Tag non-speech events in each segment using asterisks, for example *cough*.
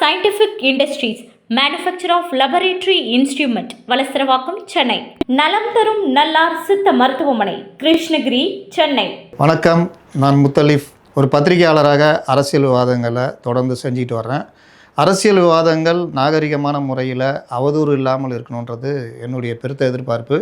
Scientific industries manufacturer of laboratory instrument Valasaravakkam Chennai. நலம் தரும் நல்லார் சித்த மருத்துவமனை கிருஷ்ணகிரி சென்னை. வணக்கம். நான் முத்தலீஃப் ஒரு பத்திரிகையாளராக அரசியல் விவாதங்களை தொடர்ந்து செஞ்சுட்டு வர்றேன். அரசியல் விவாதங்கள் நாகரிகமான முறையில் அவதூறு இல்லாமல் இருக்கணுன்றது என்னுடைய பெருத்த எதிர்பார்ப்பு.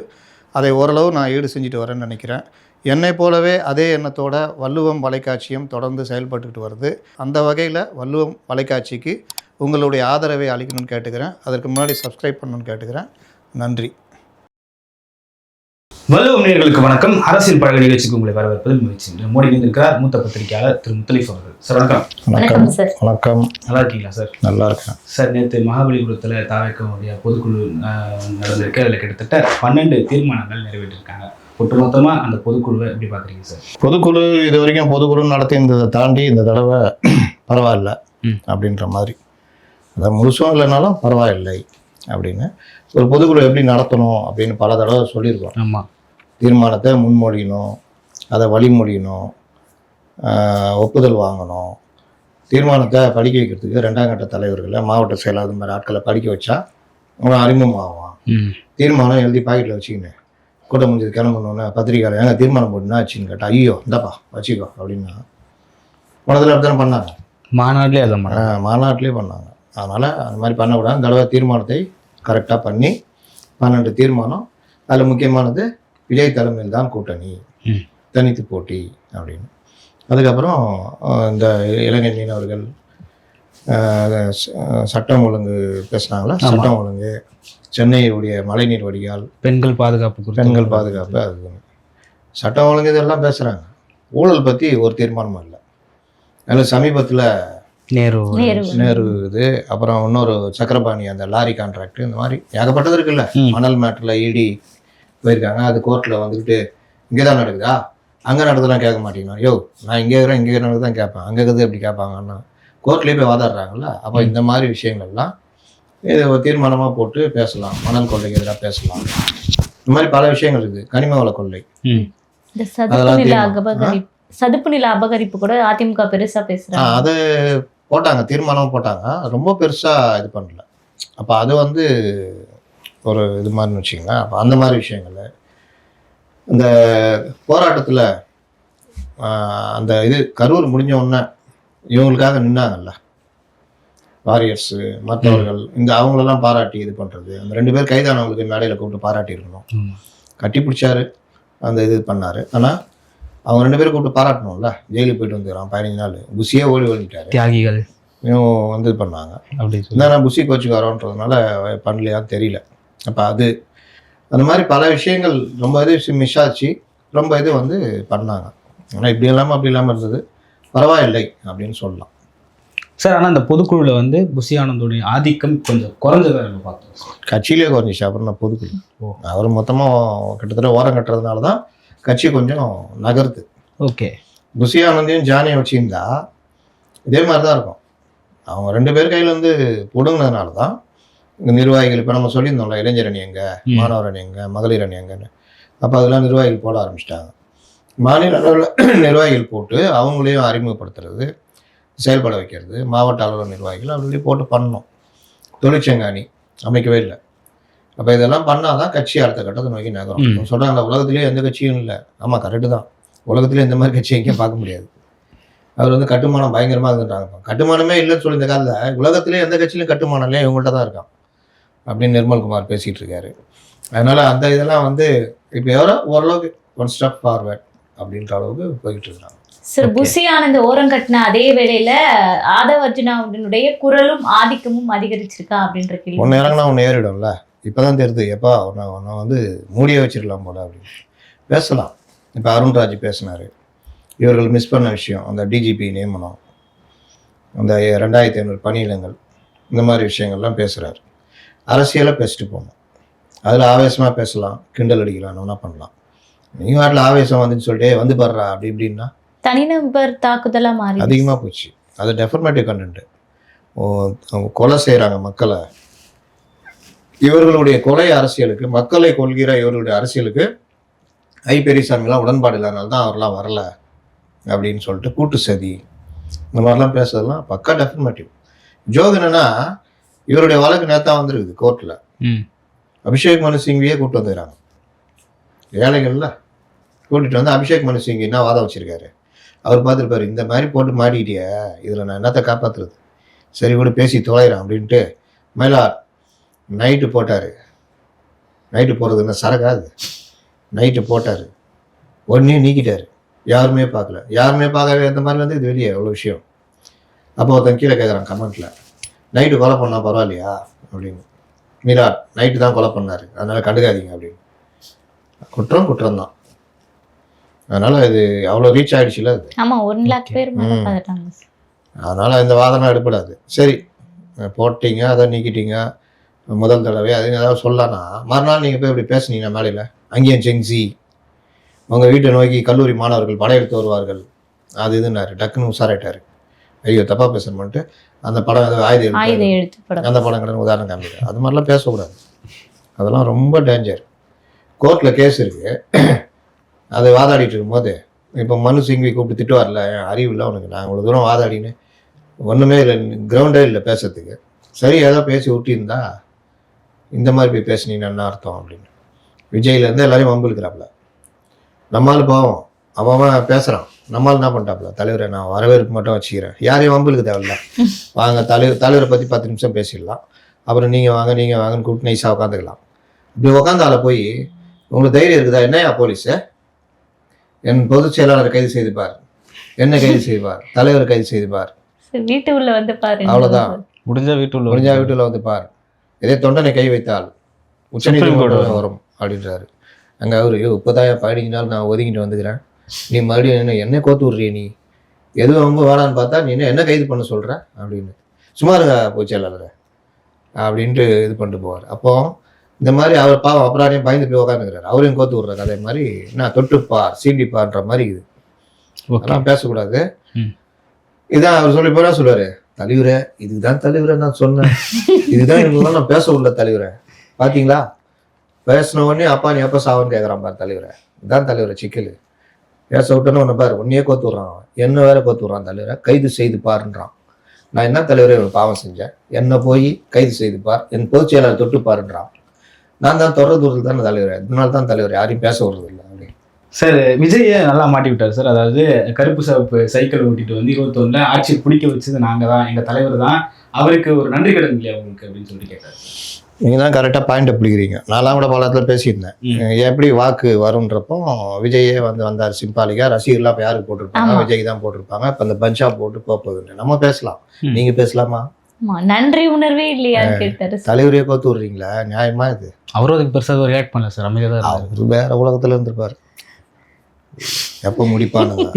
அதை ஓரளவு நான் ஈடு செஞ்சுட்டு வரேன்னு நினைக்கிறேன். என்னை போலவே அதே எண்ணத்தோட வள்ளுவம் வலைக்காட்சியும் தொடர்ந்து செயல்பட்டுக்கிட்டு வருது. அந்த வகையில் வள்ளுவம் வலைக்காட்சிக்கு உங்களுடைய ஆதரவை அளிக்கணும்னு கேட்டுக்கிறேன். அதற்கு முன்னாடி சப்ஸ்கிரைப் பண்ணணும்னு கேட்டுக்கிறேன். நன்றி. வல்லுவம் நேயர்களுக்கு வணக்கம். அரசியல் பழக நிகழ்ச்சிக்கு உங்களை வரவேற்பதில் முயற்சி மோடி இருக்கிறார் மூத்த பத்திரிகையாளர் திரு முத்தலீஃப் அவர்கள். சார் வணக்கம். வணக்கம். சார். வணக்கம். நல்லா இருக்கீங்களா சார்? நல்லா இருக்கேன். சார் நேற்று மகாபலிபுரத்தில் தாவேக்கமுடைய பொதுக்குழு நடந்திருக்கு அதில் கிட்டத்தட்ட பன்னெண்டு தீர்மானங்கள் நிறைவேற்றிருக்காங்க. ஒட்டுமொத்தமாக அந்த பொதுக்குழுவை எப்படி பார்க்குறீங்க சார்? பொதுக்குழு இது வரைக்கும் பொதுக்குழு நடத்தியிருந்ததை தாண்டி இந்த தடவை பரவாயில்ல. அப்படின்ற மாதிரி. அதை முழுசும் இல்லைனாலும் பரவாயில்லை அப்படின்னு. ஒரு பொதுக்குழு எப்படி நடத்தணும் அப்படின்னு பல தடவை சொல்லியிருக்கோம். ஆமாம் தீர்மானத்தை முன்மொழியணும் அதை வழிமொழியணும் ஒப்புதல் வாங்கணும். தீர்மானத்தை படிக்க வைக்கிறதுக்கு ரெண்டாம் கட்ட தலைவர்களை மாவட்ட செயலாளர் மாதிரி ஆட்களை படிக்க வச்சா அவன் அறிமுகமாவான். ம். தீர்மானம் எழுதி பாக்கெட்டில் வச்சுக்கினேன் கூட்டம் முடிஞ்சது கிளம்பணுன்னே பத்திரிக்கையாளர் ஏங்க தீர்மானம் போட்டுனா ஆச்சுன்னு கேட்டா ஐயோ இந்தாப்பா வச்சுக்கோ அப்படின்னா. முதல்ல அப்படி தானே பண்ணாங்க? மாநாட்டிலே அதை மாநாட்டிலே பண்ணாங்க. அதனால் அந்த மாதிரி பண்ணக்கூடாது. இந்த தடவை தீர்மானத்தை கரெக்டாக பண்ணி பன்னெண்டு தீர்மானம். அதில் முக்கியமானது விஜய் தலைமையில் தான் கூட்டணி. தனித்து போட்டி அப்படின்னு. அதுக்கப்புறம் இந்த இளைஞர் மீனவர்கள் சட்டம் ஒழுங்கு பேசுனாங்களா. சட்டம் ஒழுங்கு சென்னையுடைய மழைநீர் வடிகால் பெண்கள் பாதுகாப்பு பெண்கள் பாதுகாப்பு அது சட்டம் ஒழுங்கு இதெல்லாம் பேசுகிறாங்க ஊழல் பற்றி ஒரு தீர்மானமும் இல்லை. அதில் சமீபத்தில் நேரு நேரு. இது அப்புறம் இன்னொரு சக்கரபாணி அந்த லாரி கான்ட்ராக்ட் இந்த மாதிரி ஏகப்பட்டது இருக்குல்ல. மணல் மேட்டில் இடி போயிருக்காங்க அது கோர்ட்டில் வந்துக்கிட்டு இங்கே தான் நடக்குதா? அங்கே நடக்குதுலாம் கேட்க மாட்டேங்கிறான் யோ நான் இங்கே இருக்கிறேன் இங்கே நடக்குது தான் கேட்பேன். அங்கே இருக்குது எப்படி கேட்பாங்கன்னா. கோர்ட்லேயே போய் வாதாடுறாங்கல்ல. அப்போ இந்த மாதிரி விஷயங்கள்லாம் இது ஒரு தீர்மானமாக போட்டு பேசலாம். மணல் கொள்ளைக்கு எதிராக பேசலாம். இந்த மாதிரி பல விஷயங்கள் இருக்குது. கனிம வள கொள்ளை. சதுப்பு அதெல்லாம் நில. அபகரிப்பு கூட அதிமுக பெருசா பேசுறாங்க. அது போட்டாங்க தீர்மானம் போட்டாங்க. ரொம்ப பெருசாக இது பண்ணல. அப்போ அது வந்து ஒரு இது மாதிரின்னு வச்சுக்கோங்களேன். அப்போ அந்த மாதிரி விஷயங்கள். இந்த போராட்டத்தில் அந்த இது கரூர் முடிஞ்ச உடனே இவங்களுக்காக நின்னாங்கல்ல. வாரியர்ஸு மற்றவர்கள் இந்த அவங்களெல்லாம் பாராட்டி இது பண்ணுறது அந்த ரெண்டு பேர் கைதானவங்களுக்கு மேடையில் கூப்பிட்டு பாராட்டி இருக்கணும். கட்டி பிடிச்சாரு. அந்த இது பண்ணார். ஆனால் அவங்க ரெண்டு பேரும் கூப்பிட்டு பாராட்டணும்ல. ஜெயிலுக்கு போயிட்டு வந்துக்கிறான் பதினஞ்சு நாள். புஷியே ஓடி ஓடிட்டாரு. தியாகிகள். இவங்க வந்து இது பண்ணாங்க. அப்படி சொல்லி. என்னன்னா புஷி கோச்சுக்கு வரோன்றதுனால பண்ணலையான்னு தெரியல. அப்போ அது அந்த மாதிரி பல விஷயங்கள் ரொம்ப இது மிஸ் ஆச்சு. ரொம்ப இது வந்து பண்ணாங்க. ஆனால் இப்படி இல்லாமல் அப்படி இல்லாமல் இருந்தது. பரவாயில்லை அப்படின்னு சொல்லலாம். சார் ஆனால் அந்த பொதுக்குழுவில் வந்து புஷி ஆனந்தோடைய ஆதிக்கம் கொஞ்சம் குறைஞ்சதை நம்ம பார்த்தோம். கட்சியிலே குறைஞ்சிச்சு அப்புறம் நான் பொதுக்குழு. அவர் மொத்தமாக கிட்டத்தட்ட ஓரம் கட்டுறதுனால தான் கட்சி கொஞ்சம் நகருது. ஓகே. புஷி ஆனந்தையும் ஜானியும் வச்சுருந்தா இதே மாதிரி தான் இருக்கும். அவங்க ரெண்டு பேர் கையில் வந்து பிடுங்கினதுனால தான் இந்த நிர்வாகிகள் இப்போ நம்ம சொல்லியிருந்தோம்ல இளைஞர் அணி எங்க. மாணவர் அணி எங்க மகளிர் அணி எங்கன்னு. அப்போ அதெல்லாம் நிர்வாகிகள் போட ஆரம்பிச்சிட்டாங்க. மாநில அளவில் *clears throat* நிர்வாகிகள் போட்டு அவங்களையும் அறிமுகப்படுத்துறது செயல்பட வைக்கிறது மாவட்ட அளவில் நிர்வாகிகள் அப்படி போட்டு பண்ணணும். தொழிற்சங்க அணி அமைக்கவே இல்லை. அப்போ இதெல்லாம் பண்ணால் தான் கட்சி அடுத்த கட்டத்தை நோக்கி நகரும். சொல்றாங்களா உலகத்திலேயே எந்த கட்சியும் இல்லை. ஆமாம் கரெக்டு தான். உலகத்திலே இந்த மாதிரி கட்சி எங்கேயும் பார்க்க முடியாது. அவர் வந்து கட்டுமானம் பயங்கரமாக இருந்துட்டாங்க. கட்டுமானமே இல்லைன்னு சொல்லி இந்த காலத்தில் உலகத்திலே எந்த கட்சியிலும் கட்டுமானம் இல்லையா இவங்கள்ட்ட தான் இருக்கான். அப்படின்னு நிர்மல்குமார் பேசிகிட்டு இருக்காரு. அதனால் அந்த இதெல்லாம் வந்து இப்போ எவரோ ஓரளவுக்கு ஒன் ஸ்டெப் ஃபார்வேர்ட் அப்படின்ற அளவுக்கு போய்கிட்டு இருக்காங்க. சார். புஷி ஆனந்த் ஓரம் கட்டின அதே வேளையில ஆதவ அர்ஜுனாவுடைய குரலும் ஆதிக்கமும் அதிகரிச்சிருக்கா அப்படின்ற கேள்வி. ஒன்று இறங்கினா ஒன்று ஏறிடும்ல. இப்போ தான் தெரியுது எப்பா உன்னை உன்னை வந்து மூடியே வச்சிடலாம் போல அப்படின்னு பேசலாம். இப்போ அருண்ராஜ் பேசினார். இவர்கள் மிஸ் பண்ண விஷயம் அந்த டிஜிபி நியமனம் அந்த ரெண்டாயிரத்தி ஐநூறு பணியிடங்கள் இந்த மாதிரி விஷயங்கள்லாம் பேசுகிறாரு அரசியலை பேசிட்டு போகணும். அதில் ஆவேசமாக பேசலாம் கிண்டல் அடிக்கலாம் என்ன பண்ணலாம். நீங்கள் வாட்டில் ஆவேசம் வந்துன்னு சொல்லிட்டு "ஏய், வந்து பாடுறா அப்படி இப்படின்னா. தனிநபர் தாக்குதலா மாறி அதிகமாக போச்சு. அது டெஃபர்மேட்டிவ் கண்டென்ட்டு கொலை செய்கிறாங்க மக்களை. இவர்களுடைய கொலை அரசியலுக்கு மக்களை கொள்கிற இவர்களுடைய அரசியலுக்கு ஐ பெரியசாமிலாம் உடன்பாடு இல்லாதனால தான் அவரெல்லாம் வரல அப்படின்னு சொல்லிட்டு கூட்டு சதி இந்த மாதிரிலாம் பேசுறதெல்லாம் பக்கா டெஃபர்மேட்டிவ் ஜோக் என்னன்னா இவருடைய வழக்கு நேத்தா வந்திருக்குது கோர்ட்டில் ம். அபிஷேக் மனு சிங்வியே கூப்பிட்டு வந்துக்கிறாங்க. ஏழைகள்ல கூட்டிட்டு வந்து அபிஷேக் மனு சிங் என்ன வாதம் வச்சிருக்காரு? அவர் பார்த்துருப்பாரு இந்த மாதிரி போட்டு மாட்டிக்கிட்டியே இதில் நான் என்னத்தை காப்பாற்றுறது சரி கூட பேசி தொலைகிறேன் அப்படின்ட்டு மயிலார் நைட்டு போட்டார். நைட்டு போடுறது என்ன சரகாது நைட்டு போட்டார். உடனே நீக்கிட்டார். யாருமே பார்க்கல. யாருமே பார்க்கவே இந்த மாதிரி வந்து இது வெளியே எவ்வளோ விஷயம். அப்போ ஒருத்தன் கீழே கேட்குறான் கமெண்ட்டில் நைட்டு கொலை பண்ணா பரவாயில்லையா? அப்படின்னு. மீரா நைட்டு தான் கொலை பண்ணார். அதனால் கண்டுக்காதீங்க அப்படின்னு. குற்றம் குற்றம் தான் அதனால் இது அவ்வளோ ரீச் ஆகிடுச்சுல அது. ஆமா ஒன் லேக் பேர் அதனால் இந்த வாதம்லாம் எடுப்படாது. சரி போட்டீங்க அதை நீக்கிட்டீங்க. முதல் தடவை. அது ஏதாவது சொல்லலாம்னா மறுநாள் நீங்கள் போய் இப்படி பேசுனீங்க மேலையில் அங்கேயும் செங்சி உங்கள் வீட்டை நோக்கி கல்லூரி மாணவர்கள் படையெடுத்து வருவார்கள். அது இதுன்னாரு. டக்குன்னு உஷாராயிட்டாரு. ஐயோ தப்பாக பேசணும்ட்டு அந்த படம் ஏதோ ஆயுத எழுத்து படம். அந்த படம் கடன் உதாரணம் காமிக்கிறேன் அது மாதிரிலாம் பேசக்கூடாது. அதெல்லாம் ரொம்ப டேஞ்சர் கோர்ட்டில் கேஸ் இருக்கு. அதை வாதாடிட்டு இருக்கும்போது இப்போ மனு சிங்வி கூப்பிட்டு திட்டுவார்ல "என் அறிவு இல்லை உனக்கு. நான் இவ்வளோ தூரம் வாதாடின்னு. ஒன்றுமே இல்லை கிரவுண்டே இல்லை பேசுறதுக்கு. சரி ஏதோ பேசி விட்டிருந்தா இந்த மாதிரி போய் பேசுனீங்கன்னா என்ன அர்த்தம் அப்படின்னு. விஜய்லேருந்து எல்லாரையும் வம்பிழுக்கிறாப்புல. நம்மால் பாவம். அவன் பேசுகிறான் நம்மால் என்ன பண்ணிட்டாப்புல தலைவரை நான் வரவேற்பு மட்டும் வச்சுக்கிறேன். யாரையும் வம்பிழுக்க தேவையில்ல. வாங்க தலைவர் தலைவரை பற்றி பத்து நிமிஷம் பேசிடலாம். அப்புறம் நீங்கள் வாங்க நீங்கள் வாங்கன்னு கூப்பிட்டு நைஸாக உட்காந்துக்கலாம். இப்படி உட்காந்தால போய் உங்களுக்கு தைரியம் இருக்குதா? என்னையா போலீஸு? என் பொதுச் செயலாளரை கைது செய்து பார். என்ன கைது செய்வார்? தலைவரை கைது செய்து பார். சரி, வீட்டு உள்ள வந்து பாரு. அவ்வளவுதான். முடிஞ்ச வீட்டுள்ள முடிஞ்சா வீட்டில் வந்து பார். இதே தொண்டனை கை வைத்தால் உச்சநீதிமன்றம் வரும். அப்படின்றாரு. அங்கே அவர் ஐயோ இப்போதான் பதினஞ்சு நான் ஒதுங்கிட்டு வந்துக்கிறேன். நீ மறுபடியும் என்ன என்ன கோத்து விட்றிய நீ? எதுவும் ரொம்ப வேணான்னு பார்த்தா நீ என்ன என்ன கைது பண்ண சொல்கிற அப்படின்னு. சும்மா இருங்க பொதுச் செயலாளர் அப்படின்ட்டு இது பண்ணிட்டு போவார். அப்போ இந்த மாதிரி அவர் பாவம் அப்புறம் பயந்து போய் உட்காந்துக்கிறார் அவரையும் கோத்து விட்றாரு அதே மாதிரி என்ன தொட்டுப்பார் சீண்டிப்பார்ன்ற மாதிரி இது. அதெல்லாம் பேசக்கூடாது. இதான் அவர் சொல்லி போனா சொல்லுவாரு. தலைவரே இதுதான் தலைவரை நான் சொன்னேன். இதுதான் இவங்களாம் நான் பேச உள்ள தலைவரே. பாத்தீங்களா? பேசின உடனே அப்பா நீ எப்போ சாவன்னு கேட்குறான் பாரு தலைவரை. இதுதான் தலைவரை சிக்கல். பேச விட்டோன்னு ஒன்று பாரு உன்னையே கோத்து விட்றான் என்ன வேற கோத்து விட்றான் தலைவரை. கைது செய்து பாருன்றான். நான் என்ன தலைவரை இவனுக்கு பாவம் செஞ்சேன்? என்னை போய் கைது செய்து பார் என் பொதுச் செயலாளர் தொட்டு பாருன்றான். நான் தான் தொடர்றது தான் தானே தலைவர். இதனால தான் தலைவர் யாரையும் பேச விடுறது சார் விஜயை நல்லா மாட்டி விட்டார் சார் அதாவது கருப்பு சிவப்பு சைக்கிள் ஓட்டிட்டு வந்து இருபத்தொன்னுல ஆட்சி பிடிக்க வச்சது நாங்க தான் எங்க தலைவர் தான். அவருக்கு ஒரு நன்றி கடன் இல்லையா உங்களுக்கு அப்படின்னு சொல்லி கேட்டார் நீங்கள் தான் கரெக்டாக பாயிண்ட் பிடிக்கிறீங்க. நான்லாம் கூட பல இடத்துல பேசியிருந்தேன். எப்படி வாக்கு வரும்ன்றப்போ விஜயே வந்து வந்தார் சிம்பாலிக்கா ரசிகர்லாம் யாருக்கு போட்டிருப்பாங்க. விஜய் தான் போட்டிருப்பாங்க. இப்போ அந்த பஞ்சா போட்டு போக போகுதுன்னு நம்ம பேசலாம். ம். நீங்க பேசலாமா? நன்றி உணர்வே இல்லையான்னு கேட்டாரு தலைவரே கோத்து விடுறீங்களா? நியாயமா இது? அவரும் அதுக்கு பெருசாக ரியாக்ட் பண்ணல சார் அமைதியாக. அவர் வேற உலகத்துல இருந்திருப்பாரு. எப்போ முடிப்பானுங்க?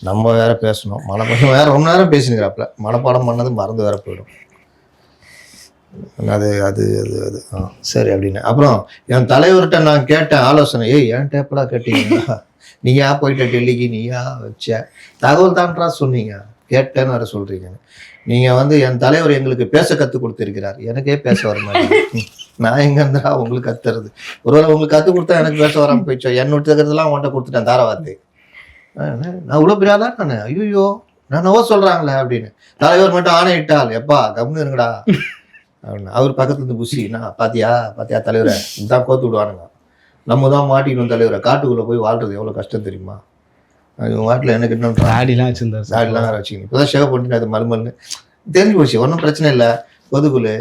நம்ம வேற பேசணும். மனப்பாடம் வேற ரொம்ப நேரம் பேசினுக்கிறாப்புல. மனப்பாடம் பண்ணது மறந்து வேற போயிடும். அது அது அது அது. ஆ சரி அப்படின்னு. அப்புறம் என் தலைவர்கிட்ட நான் கேட்டேன் ஆலோசனை. ஏய் ஏன் டேப்படா கேட்டீங்கன்னா நீயா போயிட்ட டெல்லிக்கு? நீயா வச்ச? தகவல் தான்றா சொன்னீங்க. கேட்டேன்னு வேற சொல்றீங்க நீங்க வந்து என் தலைவர் எங்களுக்கு பேச கத்து கொடுத்திருக்கிறார். எனக்கே பேச வர மாதிரி நான் எங்க இருந்தா உங்களுக்கு கத்துறது. ஒருவேளை உங்களுக்கு கத்து கொடுத்தா எனக்கு பேச வராம போயிடுச்சோ என்ன விட்டுக்கிறதுலாம் உன்கிட்ட கொடுத்துட்டேன் தாரவாத்து நான் இவ்வளோ பெரிய ஆளா நான்? ஐயோ நான் நவ சொல்றாங்களே அப்படின்னு. தலைவர் மட்டும் ஆணையிட்டால் எப்பா கம்னு இருங்கடா. அப்படின்னு. அவர் பக்கத்துல இருந்து நான் பாத்தியா? பாத்தியா தலைவரை? இதுதான் கோத்து விடுவானுங்க. நம்ம தான் மாட்டிக்கணும் தலைவரை. காட்டுக்குள்ள போய் வாழ்றது எவ்வளவு கஷ்டம் தெரியுமா? இவங்க வாட்டில் எனக்கு இன்னும் தாடிலாம் வச்சிருந்தார் சார் தாடிலாம் வச்சுக்கணும். இப்போதான் ஷேவ் பண்ணிட்டு அது மருமல்னு தெரிஞ்சு போச்சு ஒன்றும் பிரச்சனை இல்லை. பொதுக்குழு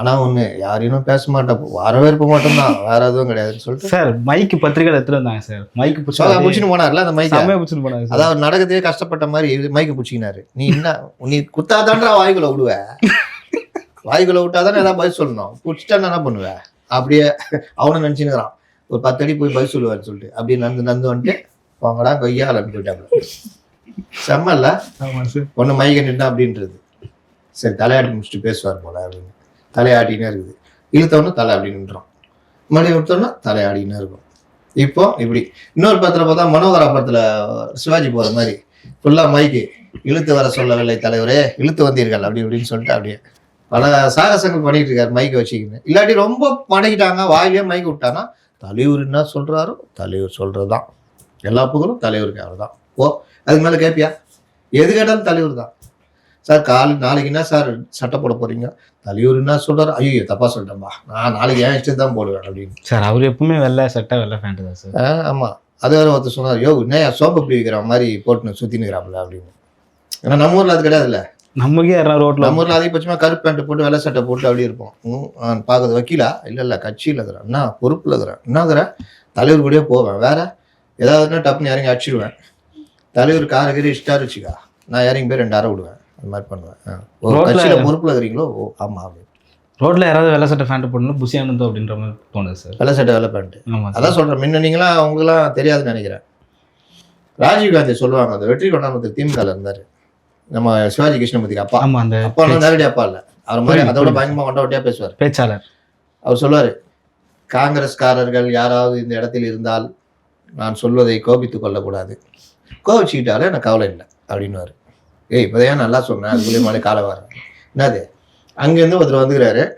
ஆனால் ஒன்று யாரையும் பேச மாட்டேன். வரவேற்பு மட்டும்தான். வேற எதுவும் கிடையாதுன்னு சொல்லிட்டு. சார் மைக்கு பத்திரிக்கை எடுத்துட்டு வந்தாங்க சார். மைக்கு பிடிச்சி பிடிச்சின்னு போனார்ல அந்த மைக்கை செம்மையா பிடிச்சிட்டு போனாங்க அதாவது நடக்கதே கஷ்டப்பட்ட மாதிரி மைக்கு பிடிச்சிக்கினாரு. நீ என்ன நீ குத்தாதான்றா வாய்க்குள்ள விடுவ. வாய்க்குள்ள விட்டாதானே ஏதாவது பதில் சொல்லணும். பிடிச்சிட்டா என்ன பண்ணுவ? அப்படியே அவனும் நினச்சினுக்கிறான் ஒரு பத்து அடி போய் பதில் சொல்லுவாருன்னு சொல்லிட்டு. அப்படியே நடந்து நடந்து வந்துட்டு வாங்கடா கொய்யாலன்னு போயிட்டாங்க செம்ம இல்ல ஆமா சார். ஒன்று மைக்க நின்னா அப்படின்றது. சரி தலையாட்டி முடிச்சுட்டு பேசுவார் போல அப்படின்னு. தலையாட்டினே இருக்குது. இழுத்தவொன்னே தலை அப்படி நின்றோம் மறுபடியும் விட்டோன்னா தலையாடினே இருக்கும். இப்போ இப்படி. இன்னொரு படத்தில் பார்த்தா மனோகரா படத்தில் சிவாஜி போகிற மாதிரி. ஃபுல்லாக மைக்கு இழுத்து வர சொல்லவில்லை தலைவரே இழுத்து வந்தீர்கள் அப்படி இப்படின்னு சொல்லிட்டு அப்படியே பல சாகசங்கள் பண்ணிட்டு இருக்காரு மைக்கை வச்சுக்கின்னு. இல்லாட்டி ரொம்ப படகிட்டாங்க வாயிலே மைக்கு விட்டானா தலைவர் என்ன சொல்கிறாரோ தலைவர் சொல்றதுதான். எல்லா புகழும் தலைவருக்கு அவர் தான் ஓ அதுக்கு மேலே கேட்பியா எது கேட்டாலும் தலைவர் தான் சார் கால் நாளைக்கு என்ன சார் சட்டை போட போறீங்க? என்ன சொல்றாரு? ஐயோ தப்பா சொல்லிட்டேன்பா நான் நாளைக்கு ஏன் இஷ்டம் தான் போடுவேன் அப்படின்னு. சார் அவர் எப்பவுமே வெள்ளை சட்டை வெள்ளை ஃபேண்ட் தான் சார். ஆ, ஆமா. அது வேற ஒருத்தர் சொன்னார் யோ என்ன சோப்பு இப்படி வைக்கிற மாதிரி போட்டுன்னு சுத்தினுக்கிறாப்புல அப்படின்னு. ஏன்னா நம்ம ஊர்ல அது கிடையாதுல்ல. நமக்கே யாராவது ரோட்ல நம்ம ஊர்ல அதிகபட்சமா கருப்பு பேண்ட் போட்டு வெள்ளை சட்டை போட்டு அப்படி இருப்போம். பார்க்கறது வக்கீலா? இல்ல இல்ல கட்சியில் இருக்கிறேன் என்ன பொறுப்புல இருக்கிறேன் என்னங்கிற தலைவர் கூடயே போவேன். வேற ஏதாவதுன்னா டப்புன்னு இறங்கி அடிச்சிடுவேன் தலைவர் காரகிரி இஷ்டாரு வச்சுக்கா நான் இறங்கி போய் ரெண்டு அரை விடுவேன். அந்த மாதிரி பண்ணுவேன். பொறுப்புல இருக்கிறீங்களோ? ஓ ஆமா அப்படி ரோட்ல யாராவது வெள்ளை சட்டை ஃபேண்ட் போடணும் புசி ஆனந்தோ அப்படின்ற மாதிரி தோணுது சார் வெள்ளை சட்டை வெள்ளை பேண்ட் அதான் சொல்றேன். முன்ன நீங்களாம் அவங்களாம் தெரியாதுன்னு நினைக்கிறேன். ராஜீவ் காந்தி சொல்லுவாங்க அந்த வெற்றி கொண்டாமத்து திமுக இருந்தாரு. நம்ம சிவாஜி கிருஷ்ணமூர்த்திக்கு அப்பா. ஆமா அந்த அப்பா நேரடி அப்பா இல்ல. அவர் மாதிரி புரியுது, அதோட புரியுது. பயங்கரமா கொண்டாட்டியா பேசுவார். பேச்சாளர். அவர் சொல்லுவாரு காங்கிரஸ்காரர்கள் யாராவது இந்த இடத்தில் இருந்தால் நான் சொல்வதை கோபித்துக் கொள்ளக்கூடாது. கோபிச்சுக்கிட்டாலே எனக்கு கவலை இல்லை அப்படின்னுவாரு. ஏய் இப்போதையா நல்லா சொன்னேன் அதுக்குள்ளேயே மாதிரி காலை வர. என்னது? அங்கேருந்து ஒருத்தர் வந்துக்கிறாரு.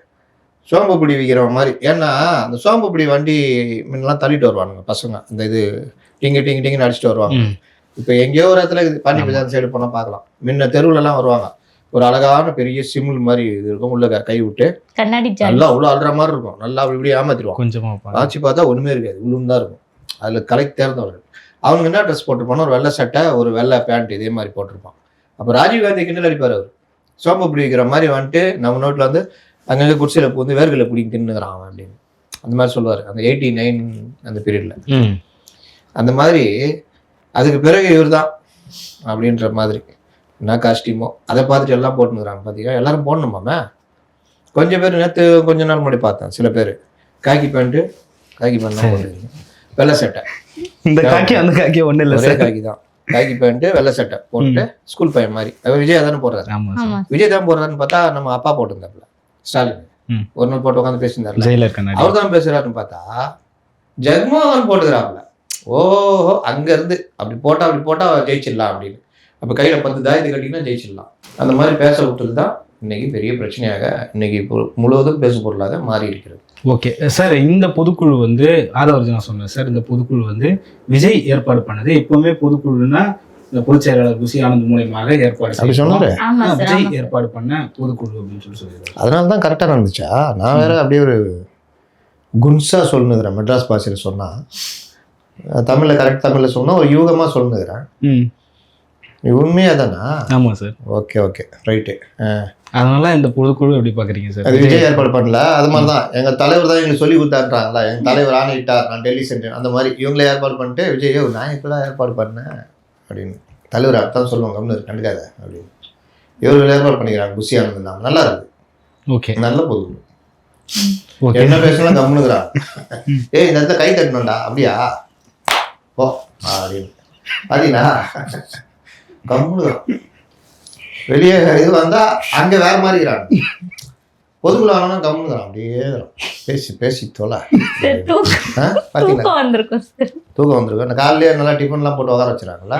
சோம்பு பிடி விற்கிறவங்க மாதிரி. ஏன்னா அந்த சோம்பு பிடி வண்டி முன்னெல்லாம் தள்ளிட்டு வருவானுங்க பசங்க. அந்த இது டிங்கு டிங்கு டிங்குன்னு அடிச்சுட்டு வருவாங்க. இப்போ எங்கேயோ ஒரு இடத்துல இது பாண்டி பஜார் சைடு போனால் பார்க்கலாம். முன்ன தெருவுலலாம் வருவாங்க. ஒரு அழகான பெரிய சிமிழ் மாதிரி இது இருக்கும். உள்ள க- கை விட்டு கண்ணாடி நல்லா உள்ள அல்ற மாதிரி இருக்கும். நல்லா அப்படி இப்படி ஏமாத்திடுவான் கொஞ்சமா பாருங்க. ஆச்சு பார்த்தா ஒண்ணுமே இருக்காது. உள்ளும் தான் இருக்கும். அதுல கலெக்ட் தேர்ந்தவர்கள். அவங்க என்ன ட்ரெஸ் போட்டிருப்பானோ ஒரு வெள்ளை சட்டை ஒரு வெள்ளை பேண்ட் இதே மாதிரி போட்டிருப்பான். அப்போ ராஜீவ் காந்தி கிண்டல் அடிப்பார் அவர். சோம்பு பிடி வைக்கிற மாதிரி வந்துட்டு நம்ம நோட்டில் வந்து அங்கங்கே குடிசையில் வந்து வேர்களை பிடிங்க தின்னுக்கிறான் அவன் அப்படின்னு. அந்த மாதிரி சொல்லுவார். அந்த எயிட்டி நைன் அந்த பீரியடில் அந்த மாதிரி அதுக்கு பிறகு இவர் தான் அப்படின்ற மாதிரி. என்ன காஸ்டியூமோ அதை பார்த்துட்டு எல்லாம் போட்டுனுக்குறாங்க பார்த்தீங்கன்னா எல்லாரும் போடணுமாமே? கொஞ்சம் பேர் நேற்று கொஞ்ச நாள் முன்னாடி பார்த்தேன் சில பேர். காக்கி பேண்ட்டு காக்கி பேண்ட் தான் வெள்ளை சட்டை. இந்த காக்கி அந்த காக்கி ஒண்ணு இல்ல காக்கி தான் காக்கி பேண்ட்டு வெள்ளை சட்டை போட்டு ஸ்கூல் பையன் மாதிரி. விஜய் தானே போடுறாரு. விஜய் தான் போடுறாருன்னு பார்த்தா நம்ம அப்பா போட்டிருந்தாப்புல ஸ்டாலின். ஒரு நாள் போட்டு உட்காந்து கண்ணாடி அவர் தான் பேசுறாருன்னு பார்த்தா ஜெகமோகன் போட்டுக்கிறாப்புல. ஓஹோ அங்க இருந்து அப்படி போட்டா அப்படி போட்டா ஜெயிச்சிடலாம் அப்படின்னு. அப்ப கையில பத்து தாயத்து கட்டினா ஜெயிச்சிடலாம். அந்த மாதிரி பேச விட்டது தான் இன்னைக்கு பெரிய பிரச்சனையாக இன்னைக்கு முழுவதும் பேசு பொருளாக மாறி இருக்கிறது ஓகே. சார் இந்த பொதுக்குழு வந்து ஆதவர்ஜனா சொன்னேன் சார் இந்த பொதுக்குழு வந்து விஜய் ஏற்பாடு பண்ணது. எப்பவுமே பொதுக்குழுனா இந்த பொதுச் செயலாளர் குசி ஆனந்த் மூலியமாக ஏற்பாடு அப்படி. சொன்னாரு. ஆமா ஆ, சார் விஜய் ஏற்பாடு பண்ண பொதுக்குழு அப்படின்னு சொல்லி சொல்லியிருக்காரு. அதனால தான் கரெக்டாக நடந்துச்சா? நான் வேற அப்படியே ஒரு குன்ஸா சொல்லுங்கிறேன் மெட்ராஸ் பாஷையில் சொன்னா. தமிழில் கரெக்ட் தமிழில் சொன்னா ஒரு யூகமாக சொல்லுங்கிறேன் உண்மையாக தானா? ஆமா சார் ஓகே ஓகே ரைட்டு அதனால இந்த பொதுக்குழு எப்படி பாக்குறீங்க சார் அது விஜய் ஏற்பாடு பண்ணல. அது மாதிரி தான் எங்க தலைவர் தான் எங்களுக்கு சொல்லி கொடுத்தாருன்றாங்களா எங்க தலைவர் ஆணையிட்டார் நான் டெல்லி சென்றேன். அந்த மாதிரி இவங்களே ஏற்பாடு பண்ணிட்டு விஜய் "யோவ், நான் இப்பெல்லாம் ஏற்பாடு பண்ணேன். அப்படின்னு. தலைவர் அதான் சொல்லுவாங்க கம்னு கண்டுக்காத அப்படின்னு. இவர்கள் ஏற்பாடு பண்ணிக்கிறாங்க குஷி இல்லாமல் நல்லா இருக்கு. ஓகே. நல்ல பொது ஓகே. என்ன பேசலாம் கம்னுக்குறான் *laughs* ஏய் இந்த இடத்துல கை தட்டணும்டா. அப்படியா? போ அப்படின்னு. பாத்தீங்களா? கம்னுக்குறான் வெளியே இது வந்தா அங்க வேற மாதிரி இருக்கிறான் பொதுக்குள்ள ஆனா கம்னுக்குறான் அப்படியே. பேசி பேசி தொலை. தூக்கம். வந்திருக்கும் தூக்கம் வந்திருக்கு அந்த காலையிலே நல்லா டிஃபன்லாம் போட்டு உட்கார வச்சுறாங்களா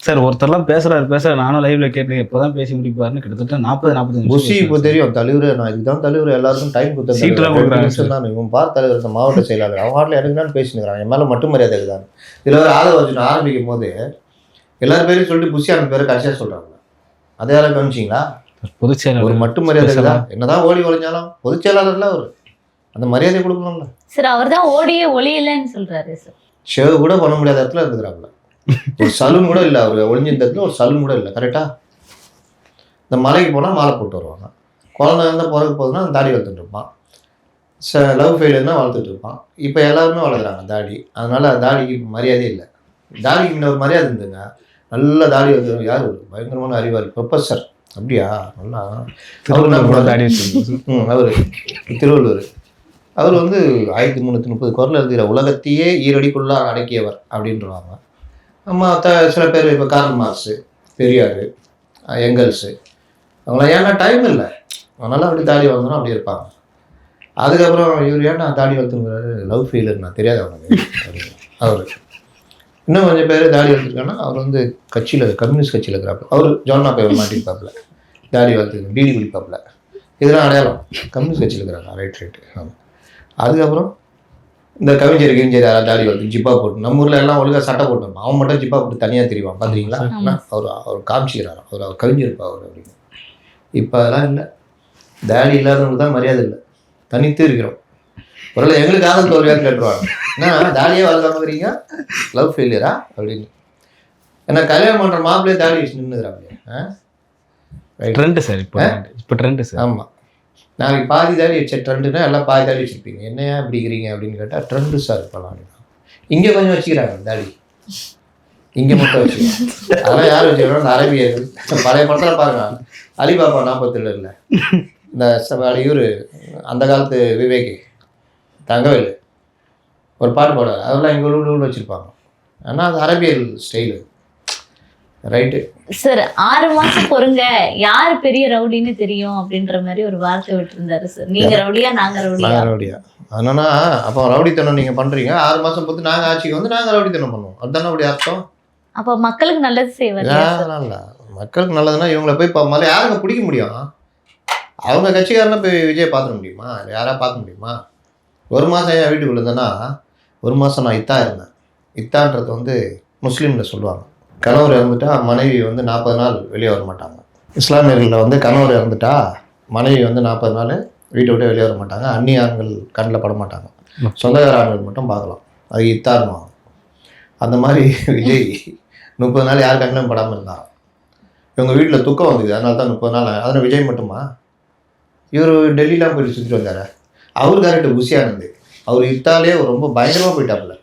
சார் ஒருத்தர்லாம் பேசுறாரு பேசுறாரு. நானும் லைவ்ல கேட்டு எப்போதான் பேசி முடிப்பாருன்னு கிட்டத்தட்ட நாற்பது நாற்பது புஷி இப்போ தெரியும். தலைவர் நான் இதுதான் தலைவர். எல்லாருக்கும் டைம் கொடுத்த கொடுக்குறாங்க தான். இவன் பார் தலைவர் இந்த மாவட்ட செயலாளர். அவன் வாட்டில் எனக்கு தான் பேசினுக்கிறான் என் மேலே மட்டும் மரியாதை இருக்குதான் இதில் ஒரு அர்ஜுன் ஆரம்பிக்கும் போது எல்லாரும் பேரையும் சொல்லிட்டு புஷி அந்த பேரை கடைசியாக சொல்கிறாங்க அதை யாரும் கவனிச்சிங்களா? பொதுச் ஒரு செயலாளர் மட்டும் மரியாதை இருக்குதா என்னதான் ஓடி ஒழிஞ்சாலும் பொதுச் செயலாளர்ல அவர். அந்த மரியாதை கொடுக்கணும்ல. சார் அவர் தான் ஓடியே ஒளியலன்னு சொல்றாரு சார். ஷேவ் கூட பண்ண முடியாத இடத்துல இருக்கிறாப்புல ஒரு சலூன் கூட இல்லை அவர். ஒளிஞ்சிருந்த இடத்துல ஒரு சலூன் கூட இல்லை. கரெக்டா இந்த மலைக்கு போனால் மாலை போட்டு வருவாங்க. குழந்தை இருந்தால் பிறகு போகுதுன்னா தாடி வளர்த்துட்டு இருப்பான். ச லவ் ஃபெயிலியர்னா வளர்த்துட்டு இருப்பான். இப்போ எல்லாருமே வளர்க்குறாங்க தாடி. அதனால தாடிக்கு மரியாதையே இல்லை. தாடிக்கு முன்ன ஒரு மரியாதை இருந்துங்க. நல்ல தாடி யார்? பயங்கரமான அறிவாளி ப்ரொஃபஸர் அப்படியா? நல்லா. தாடி அவர் திருவள்ளுவர். அவர் *laughs* வந்து ஆயிரத்தி முந்நூற்றி முப்பது குரல் எழுதுகிற உலகத்தையே ஈரடிக்குள்ளார் அடக்கியவர் அப்படின்றவாங்க. மற்ற சில பேர் இப்போ கார்ல் மார்க்ஸு பெரியார் எங்கல்ஸு. அவங்களாம் ஏன்னா டைம் இல்லை. அதனால அப்படி தாடி வளர்ந்தோம் அப்படி இருப்பாங்க. அதுக்கப்புறம் இவர் ஏன்னா தாடி வளர்த்துங்கிறாரு லவ் ஃபெயிலர் நான் தெரியாது அவனுக்கு. அவர். இன்னும் கொஞ்சம் பேர் தாடி வளர்த்துருக்காங்கன்னா அவர் வந்து கட்சியில் கம்யூனிஸ்ட் கட்சியில் இருக்கிறாப்புல. அவர் ஜோன்னா பேர் மாட்டிருப்பாப்புல. தாடி வளர்த்துருக்கு பீடி குடிப்பாப்புல. இதெல்லாம் அடையாளம். கம்யூனிஸ்ட் கட்சியில் இருக்கிறாங்க ரைட் ரைட்டு ஆமாம் அதுக்கப்புறம் இந்த கவிஞர் கவிஞர் யாராவது தாடி வந்து ஜிப்பா போட்டு நம்ம ஊர்ல எல்லாம் ஒழுங்கா சட்டை போட்டு. அவன் மட்டும் ஜிப்பா போட்டு தனியாக தெரிவான் பார்த்துறீங்களா. அவர் அவர் காமிச்சிக்கிறார். அவர் அவர் கவிஞர்ப்பா அவர் அப்படின்னு. இப்போ அதெல்லாம் இல்லை. தாடி இல்லாதவங்களுக்கு தான் மரியாதை இல்லை. தனித்து இருக்கிறோம். ஒருவேளை எங்களுக்கு காதல் தோல்வியான்னு கேட்டுருவாங்க. என்ன தாடியே வளர்க்காமக்கிறீங்க லவ் ஃபெயிலியரா அப்படின்னு. ஏன்னா கல்யாணம் பண்ணுற மாப்பிள்ளையே தாடி வச்சு நின்றுக்கிறாங்க ட்ரெண்டு சார் இப்போ இப்போ ட்ரெண்டு சார் ஆமாம் நாளைக்கு பாதி தாடி வச்ச ட்ரெண்டுனா எல்லாம் பாதி தாடி வச்சுருப்பீங்க. என்னையா இப்படிங்கிறீங்க அப்படின்னு கேட்டால் ட்ரெண்டு சார் இப்போலாம் இங்கே கொஞ்சம் வச்சுக்கிறாங்க தாடி இங்கே மட்டும் வச்சுக்கிறாங்க. அதெல்லாம் யார் வச்சுக்கிறோம் இந்த அரபியர்கள். பழைய படத்தில் பாருங்க. அலிபாபா நாற்பத்தேழு இல்லை இந்த இவர் அந்த காலத்து விவேக். தங்கவேலு. ஒரு பாட்டு பாடுவார். அதெல்லாம் எங்கள் ஊர் வச்சுருப்பாங்க. ஆனால் அது அரபியல் ஸ்டைலு. ரைட்டு. சார் ஆறு மாசம் பொறுங்க. யார் பெரிய ரவுடின்னு தெரியும் அப்படின்ற மாதிரி ஒரு வார்த்தை விட்டுருந்தாரு சார். நீங்க ரவுடியா நாங்க ரவுடியா? நாங்கள் ரவுடியா. அதனால அப்போ ரவுடித்தனம் நீங்கள் பண்ணுறீங்க ஆறு மாதம் பொறுத்து நாங்கள் ஆட்சிக்கு வந்து நாங்கள் ரவுடித்தனம் பண்ணுவோம். அதுதானே அப்படி அர்த்தம்? அப்ப மக்களுக்கு நல்லது செய்வார் அதெல்லாம் இல்லை மக்களுக்கு நல்லதுன்னா இவங்களை போய் பா- முதல்ல யாருங்க பிடிக்க முடியும்? அவங்க கட்சிக்காரனை போய் விஜய் பார்த்துட முடியுமா? யாராவது பார்க்க முடியுமா? ஒரு மாதம் என் வீட்டுக்குள்ள இருந்தேன்னா ஒரு மாதம் நான் இத்தா இருந்தேன். இத்தான்றது வந்து முஸ்லீமில் சொல்லுவாங்க. கணவர் இறந்துட்டா மனைவி வந்து நாற்பது நாள் வெளியே வர மாட்டாங்க. இஸ்லாமியர்களில் வந்து கணவர் இறந்துட்டா மனைவி வந்து நாற்பது நாள் வீட்டை விட்டு வெளியே வர மாட்டாங்க. அந்நிய ஆண்கள் கண்ணில் பட மாட்டாங்க. சொந்தக்கார ஆண்கள் மட்டும் பார்க்கலாம். அது இத்தாருவாங்க அந்த மாதிரி விஜய் முப்பது நாள் யார் கண்ணிலும் படாமல் இருந்தார் இவங்க வீட்டில் துக்கம் வந்தது. அதனால தான் முப்பது நாள் அதனால் விஜய் மட்டுமா? இவர் டெல்லிலாம் போயிட்டு சுற்றிட்டு வந்தார்? அவர் கரெக்டு புஷியானது அவர் இத்தாலே ரொம்ப பயங்கரமாக போயிட்டாப்புல.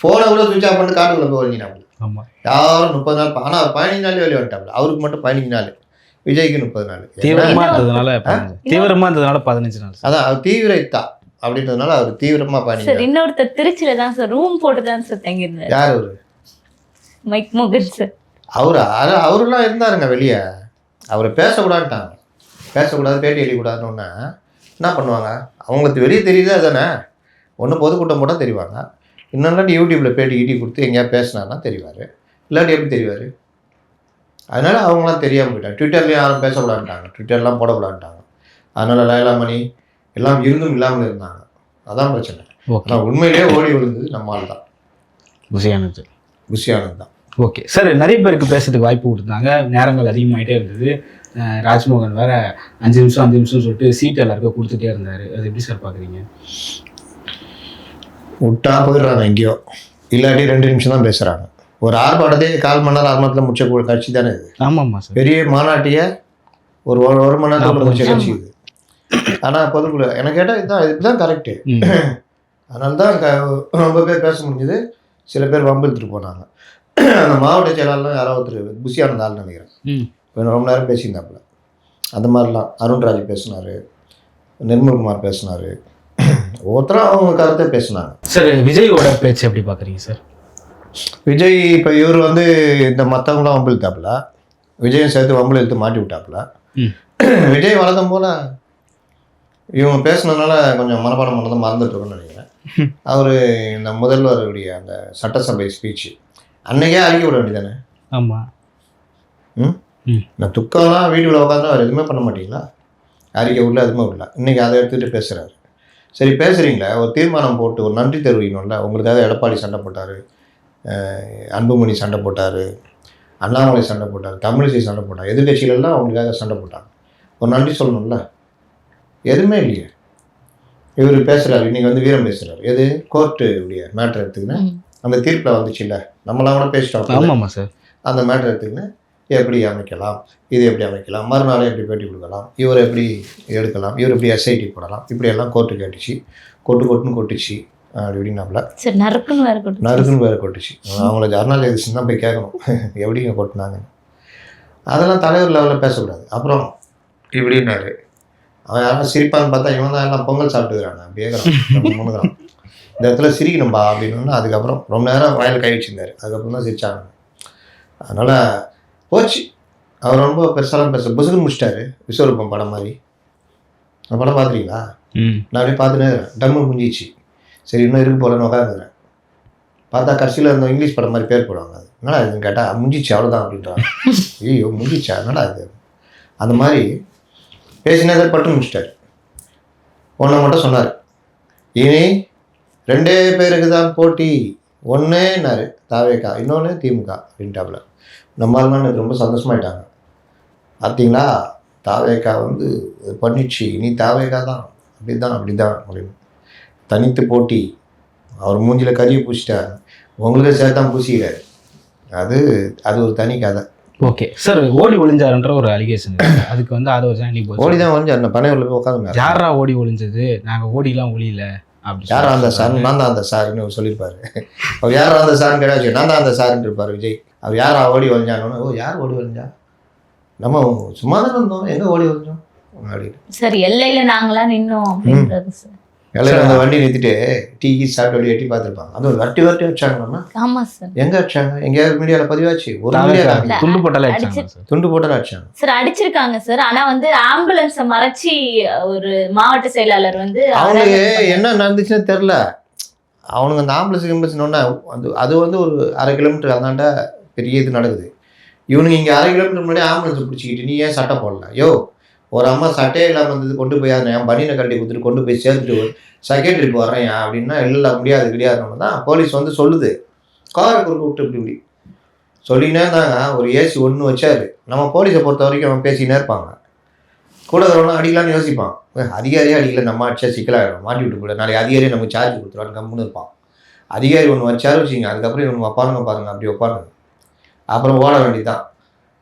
ஃபோனை கூட சுவிட்ச் ஆஃப் பண்ணிட்டு காட்டுக்குள்ள போய் ஒழிஞ்சினாப்புல ஆமாம் யாரும் முப்பது நாள் ஆனால் அவர் பதினஞ்சு நாள் வெளியே வந்துட்டாப்புல. அவருக்கு மட்டும் பதினஞ்சு நாள். விஜய்க்கு முப்பது நாள். தீவிரமா இருந்ததுனால. தீவிரமா இருந்ததுனால பதினஞ்சு நாள். சார் அதான் அவர் தீவிர இத்தா அப்படின்றதுனால அவர் தீவிரமாக சார் பயணிக்கிறார் இன்னொருத்தர் திருச்சியில தான் சார் ரூம் போட்டு தான் சார் தங்கியிருந்தாரு. யார் அவர்? மைக் மோகன் சார். அவர்? அவரெல்லாம் இருந்தாருங்க வெளியே. அவரை பேசக்கூடாதுட்டாங்க பேசக்கூடாது பேட்டி எழுதக்கூடாதுன்னு என்ன பண்ணுவாங்க? அவங்களுக்கு வெளியே தெரியுது அதானே ஒன்று பொதுக்கூட்டம் போட்டால் தெரிவாங்க. இன்னொல்லாட்டி யூடியூப்பில் பேட்டி கீட்டி கொடுத்து எங்கேயா பேசினாருன்னா தெரிவார். இல்லாட்டி எப்படி தெரிவார்? அதனால் அவங்களாம் தெரியாமல் போயிட்டாங்க. ட்விட்டர்லேயும் யாரும் பேசக்கூடாதுட்டாங்க ட்விட்டர்லாம் போடக்கூடாதுட்டாங்க அதனால் லைலாமணி எல்லாம் இருந்தும் இல்லாமல் இருந்தாங்க. அதான் பிரச்சனை. ஆனால் உண்மையிலேயே ஓடி விழுந்தது நம்மால் தான். குசியானது. புஷியானது தான். ஓகே. சார் நிறைய பேருக்கு பேசுறதுக்கு வாய்ப்பு கொடுத்தாங்க. நேரங்கள் அதிகமாயிட்டே இருந்தது. ராஜ்மோகன் வேற அஞ்சு நிமிஷம் அஞ்சு நிமிஷம் சொல்லிட்டு சீட் எல்லாருக்கும் கொடுத்துட்டே இருந்தாரு. அது எப்படி சார் பாக்குறீங்க? விட்டா போயிடுறாங்க எங்கேயோ. இல்லாட்டி ரெண்டு நிமிஷம் தான் பேசுகிறாங்க ஒரு ஆர்ப்பாட்டத்தையே கால் மணி நேரம் அரை மணி நேரத்தில் முடிச்ச கட்சி தானே இது? ஆமாம்மா சார் பெரிய மாநாட்டிய ஒரு ஒரு ஒரு மணி நேரத்தில் முடிச்ச. கட்சி இது. ஆனால் பொதுக்குழு எனக்கு கேட்டால் இதுதான் இதுதான் கரெக்டு. அதனால தான் ரொம்ப பேர் பேச முடிஞ்சது. சில பேர் வம்பு இழுத்துட்டு போனாங்க. அந்த மாவட்ட செயலாளர்லாம் யாரோ ஒருத்தர் புஷியானந்த ஆள் நினைக்கிறேன். ரொம்ப நேரம் பேசியிருந்தாப்புல. அந்த மாதிரிலாம் அருண்ராஜ் பேசினார் நிர்மல்குமார் பேசினார். *clears throat* ஒவ்வொருத்தரும் அவங்க கருத்தை பேசினாங்க. சார் விஜயோட பேச்சு எப்படி பாக்குறீங்க சார்? விஜய் இப்போ இவர் வந்து இந்த மற்றவங்களாம் வம்பு இழுத்தாப்புல விஜயும் சேர்த்து வம்புல இழுத்து மாட்டி விட்டாப்புல. ம். *clears throat* விஜய் வளர்ந்தும் போல இவங்க பேசுனதுனால கொஞ்சம் மனப்பாடம் பண்ணதை மறந்துட்டுருக்குன்னு நினைக்கிறேன். அவர் இந்த முதல்வருடைய அந்த சட்டசபை ஸ்பீச் அன்னைக்கே அறிக்கை விட வேண்டியதானே ஆமா நான் துக்கம்லாம் வீட்டுக்குள்ள உட்காந்து அவர் எதுவுமே பண்ண மாட்டீங்களா? அறிக்கை உள்ள எதுவுமே இல்லை இன்னைக்கு அதை எடுத்துகிட்டு பேசுகிறாரு சரி பேசுகிறீங்களே ஒரு தீர்மானம் போட்டு ஒரு நன்றி தெரிவிக்கணும்ல? உங்களுக்காக எடப்பாடி சண்டை போட்டார். அன்புமணி சண்டை போட்டார். அண்ணாமலை சண்டை போட்டார். தமிழிசை சண்டை போட்டார். எதிர்கட்சிகளெல்லாம் அவங்களுக்காக சண்டை போட்டாங்க. ஒரு நன்றி சொல்லணும்ல? எதுவுமே இல்லையே. இவர் பேசுகிறாரு இன்னைக்கு வந்து வீரம் பேசுகிறாரு எது? கோர்ட்டு உடைய மேட்ரு எடுத்துக்கின்னு. அந்த தீர்ப்பில் வந்துச்சுல்ல? நம்மளாம் கூட பேசிட்டோம். ஆமாம்மா சார் அந்த மேட்டர் எடுத்துக்கின்னு எப்படி அமைக்கலாம் இது எப்படி அமைக்கலாம் மறுநாள் எப்படி பேட்டி கொடுக்கலாம் இவர் எப்படி எடுக்கலாம் இவர் எப்படி எஸ்ஐடி போடலாம் இப்படியெல்லாம் கோர்ட்டு கேட்டுச்சு. கொட்டு கொட்டுன்னு கொட்டுச்சு. அப்படி இப்படின்னாப்புல சார் நறுக்குன்னு வேற கொடுத்து நறுக்குன்னு வேறு கொட்டுச்சு. அவங்கள ஜர்னல் எதிர்த்து தான் போய் கேட்கணும். எப்படிங்க கொட்டினாங்கன்னு. அதெல்லாம் தலைவர் லெவலில் பேசக்கூடாது. அப்புறம் இப்படின்னாரு. அவன் யாரும் சிரிப்பான்னு பார்த்தா இவன் தான் எல்லாம் பொங்கல் சாப்பிட்டுக்கிறான் கேட்குறான். முன்னுக்கிறான் இந்த இடத்துல சிரிக்கணும்பா அப்படின்னு அதுக்கப்புறம் ரொம்ப நேரம் வாயில் கை வச்சிருந்தாரு. அதுக்கப்புறம் தான் சிரிச்சாங்க. அதனால் போச்சு. அவர் ரொம்ப பெருசாலாம் பேச புசுக்கு முடிச்சிட்டாரு. விஸ்வரூபம் படம் மாதிரி. அந்த படம் பார்த்துறீங்களா நான் அப்படியே பார்த்துன்னு டம்மு முடிஞ்சிச்சு. சரி இன்னும் இருக்கு போலன்னு உட்காந்துக்கிறேன் பார்த்தா கடைசியில் இருந்த இங்கிலீஷ் படம் மாதிரி பேர் போடுவாங்க அது. என்னடா இதுன்னு கேட்டால் முடிஞ்சிச்சு அவ்வளோதான் அப்படின்றாங்க. ஐயோ முடிஞ்சிச்சா? என்னடா இது? அந்த மாதிரி பேசினதை பட்டு முடிச்சிட்டாரு. ஒன்றை மட்டும் சொன்னார். இனி ரெண்டே பேருக்கு தான் போட்டி. ஒன்றேனாரு தாவேக்கா. இன்னொன்று திமுக அப்படின்ட்டாப்புல. நம்ம ஆளுங்க எனக்கு ரொம்ப சந்தோஷமாயிட்டாங்க. பார்த்தீங்களா தாவேக்கா வந்து இது பண்ணிச்சு நீ தாவேக்கா தான். அப்படி தான் அப்படி தான் அப்படின்னு தனித்து போட்டி. அவர் மூஞ்சில கறியை பூசிட்டார். உங்களுக்கு சேர்த்தான் பூசிக்கிறாரு. அது அது ஒரு தனி கதை. ஓகே. சார் ஓடி ஒளிஞ்சாருன்ற ஒரு அலிகேஷன் அதுக்கு வந்து அதை வச்சு நீ ஓடி தான் வந்து அந்த பனையூரில் போய் உட்காந்து யாரா ஓடி ஒளிஞ்சது? நாங்க ஓடிலாம் ஒளியல. அப்படி யாரா அந்த சார் நான் தான் அந்த சாருன்னு சொல்லியிருப்பாரு. அவர் யாரா அந்த சாருன்னு கிடையாது நான் தான் அந்த சாருன்னு இருப்பார் விஜய். அவர் யாரா ஓடி வளைஞ்சானோன்னு ஓ யார் ஓடி வளைஞ்சா நம்ம சும்மா தான் இருந்தோம். எங்கே ஓடி வளைஞ்சோம் அப்படின்னு சார் எல்லையில நாங்களாம் நின்னோம் அப்படின்றது சார். எல்லாம் அந்த வண்டி நிறுத்திட்டு டீ கீ சாப்பிட்டு அப்படியே எட்டி பார்த்துருப்பாங்க. அதுவும் வரட்டி வரட்டி வச்சாங்க நம்ம ஆமா சார். எங்கே வச்சாங்க? எங்கேயாவது மீடியாவில் பதிவாச்சு. ஒரு மீடியா துண்டு போட்டாலே அடிச்சாங்க சார். துண்டு போட்டு அடிச்சாங்க. சார் அடிச்சிருக்காங்க சார். ஆனா வந்து ஆம்புலன்ஸ மறைச்சி ஒரு மாவட்ட செயலாளர் வந்து அவனுக்கு என்ன நடந்துச்சுன்னு தெரில அவனுங்க அந்த ஆம்புலன்ஸ் கிம்புலன்ஸ்னோடனே அது அது வந்து ஒரு அரை கிலோமீட்டர் அதாண்ட பெரிய இது நடக்குது. இவனுங்க இங்கே அரை கிலோமீட்டர் முன்னாடி ஆம்புலன்ஸ் பிடிச்சிக்கிட்டு நீ ஏன் சட்டை போடல? யோ ஒரு அம்மா சட்டையே இல்லாமல் இருந்தது கொண்டு போய் அதை என் பனியனை கட்டி கொடுத்துட்டு கொண்டு போய் சேர்த்துட்டு செகண்டரிக்கு வர்றேன் அப்படின்னா இல்லை முடியாது கிடையாதுன்னு தான் போலீஸ் வந்து சொல்லுது. காரை குறுக்க விட்டு இப்படி இப்படி. சொல்லினே இருந்தாங்க. ஒரு ஏசி ஒன்று வச்சாரு. நம்ம போலீஸை பொறுத்த வரைக்கும் அவன் பேசினே இருப்பாங்க. கூட வரவனும் அடிக்கலாம்னு யோசிப்பான். அதிகாரியே அடிக்கல நம்ம அடிச்சா சிக்கலாகிடும் மாட்டி விட்டு கூட நாளைக்கு அதிகாரியே நமக்கு சார்ஜ் கொடுத்துருவான்னு கம்முன்னு இருப்பான். அதிகாரி ஒன்று வச்சாரு வச்சுங்க அதுக்கப்புறம் இவன் வைப்பானுங்க பாருங்க அப்படி வைப்பானுங்க அப்புறம் ஓட வேண்டியதுதான்.